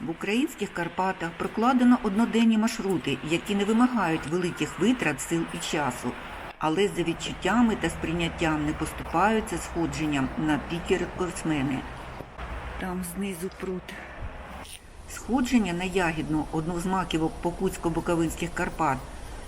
В українських Карпатах прокладено одноденні маршрути, які не вимагають великих витрат сил і часу, але за відчуттями та сприйняттям не поступаються сходженням на піки рекордсмени. Там знизу пруд. Сходження на ягідну одну з маківок Покутсько-Буковинських Карпат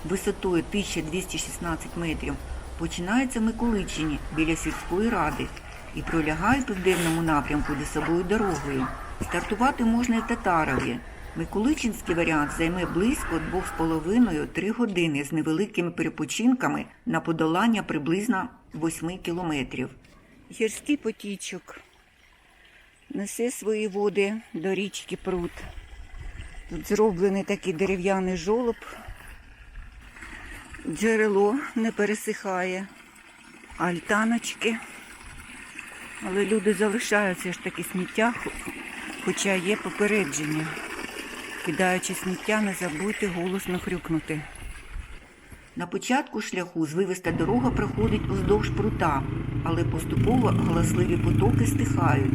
висотою 1216 метрів починається в Миколичині біля сільської ради і пролягає південному напрямку лісовою дорогою. Стартувати можна в Татарові. Миколичинський варіант займе близько 2,5-3 години з невеликими перепочинками на подолання приблизно 8 кілометрів. Гірський потічок несе свої води до річки Прут. Тут зроблений такий дерев'яний жолоб. Джерело не пересихає, альтаночки. Але люди залишають все ж таки сміття, хоча є попередження. Кидаючи сміття, не забудьте голосно хрюкнути. На початку шляху звивиста дорога проходить уздовж прута, але поступово галасливі потоки стихають.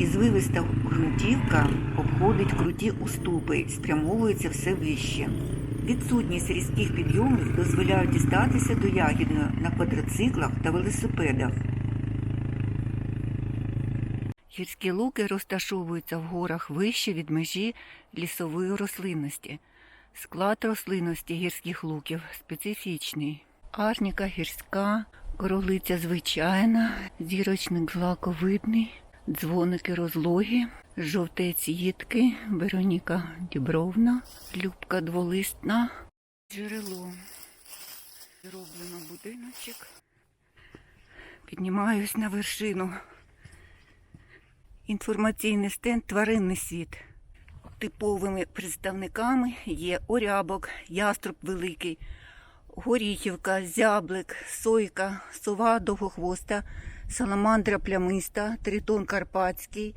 І звивиста ґрунтівка обходить круті уступи, спрямовується все вище. Відсутність різких підйомів дозволяють дістатися до Ягідної на квадроциклах та велосипедах. Гірські луки розташовуються в горах вище від межі лісової рослинності. Склад рослинності гірських луків специфічний. Арніка гірська, королиця звичайна, зірочник злаковидний, дзвоники розлогі, жовтець їдкий, Вероніка дібровна, любка дволистна, джерело. Зроблено будиночок. Піднімаюсь на вершину. Інформаційний стенд Тваринний світ. Типовими представниками є орябок, яструб великий, горіхівка, зяблик, сойка, сова довгохвоста, саламандра плямиста, тритон карпатський.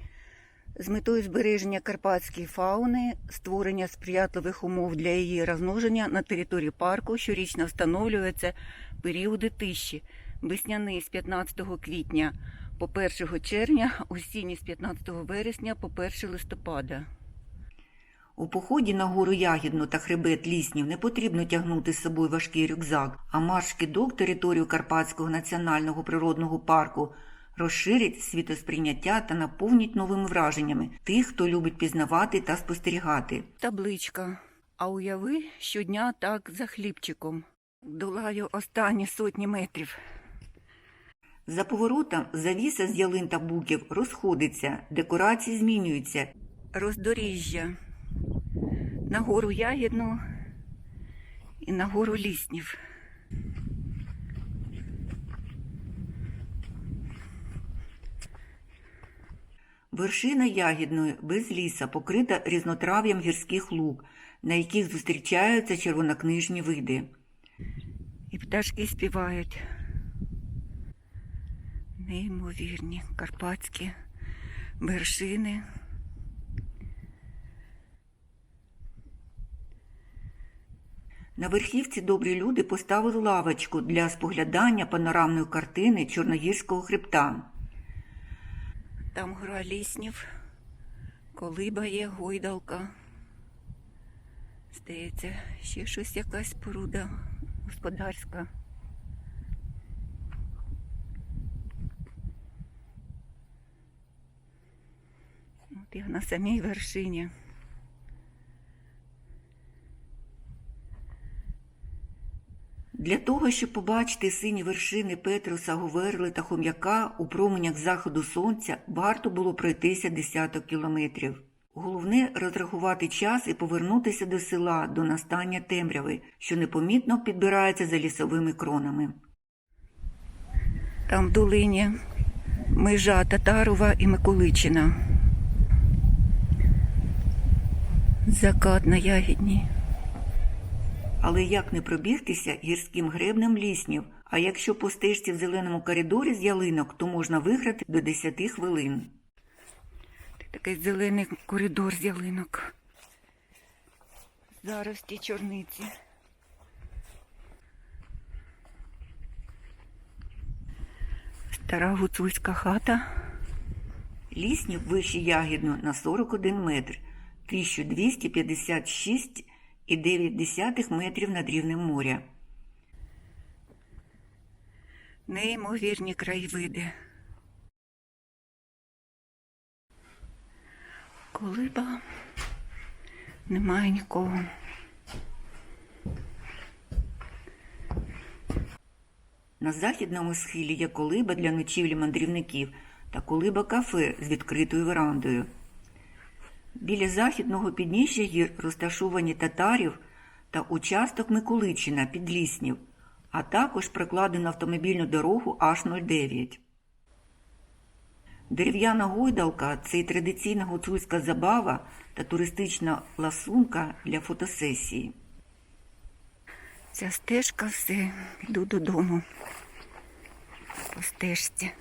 З метою збереження карпатської фауни, створення сприятливих умов для її розмноження на території парку щорічно встановлюються періоди тиші. Весняний з 15 квітня по 1 червня, осінній з 15 вересня по 1 листопада. У поході на гору Ягідну та хребет ліснів не потрібно тягнути з собою важкий рюкзак, а марш-кидок територію Карпатського національного природного парку розширить світосприйняття та наповнить новими враженнями тих, хто любить пізнавати та спостерігати. Табличка. А уяви щодня так за хлібчиком. Долаю останні сотні метрів. За поворотом завіса з ялин та буків розходиться, декорації змінюються. Роздоріжжя. На гору Ягідну і на гору Ліснів. Вершина Ягідної без ліса покрита різнотрав'ям гірських луг, на яких зустрічаються червонокнижні види. І пташки співають. Неймовірні карпатські вершини. На верхівці добрі люди поставили лавочку для споглядання панорамної картини Чорногірського хребта. Там гора ліснів, колиба є, гойдалка. Здається, ще щось якась споруда господарська. От я на самій вершині. Для того, щоб побачити сині вершини Петруса, Говерли та Хом'яка у променях заходу сонця, варто було пройтися десяток кілометрів. Головне розрахувати час і повернутися до села до настання темряви, що непомітно підбирається за лісовими кронами. Там в долині межа Татарова і Миколичина. Закат на ягідні. Але як не пробігтися гірським гребнем ліснів? А якщо по стежці в зеленому коридорі з ялинок, то можна виграти до 10 хвилин. Такий зелений коридор з ялинок. Зараз ті чорниці. Стара гуцульська хата. Ліснів вище ягідно на 41 метр. 1256,9 метрів над рівнем моря. Неймовірні краєвиди. Колиба немає нікого. На західному схилі є колиба для ночівлі мандрівників та колиба кафе з відкритою верандою. Біля західного підніжжя гір розташовані татарів та участок Миколичина Підліснів, а також прокладено автомобільну дорогу H09. Дерев'яна гойдалка це й традиційна гуцульська забава та туристична ласунка для фотосесії. Ця стежка все, йду додому. По стежці.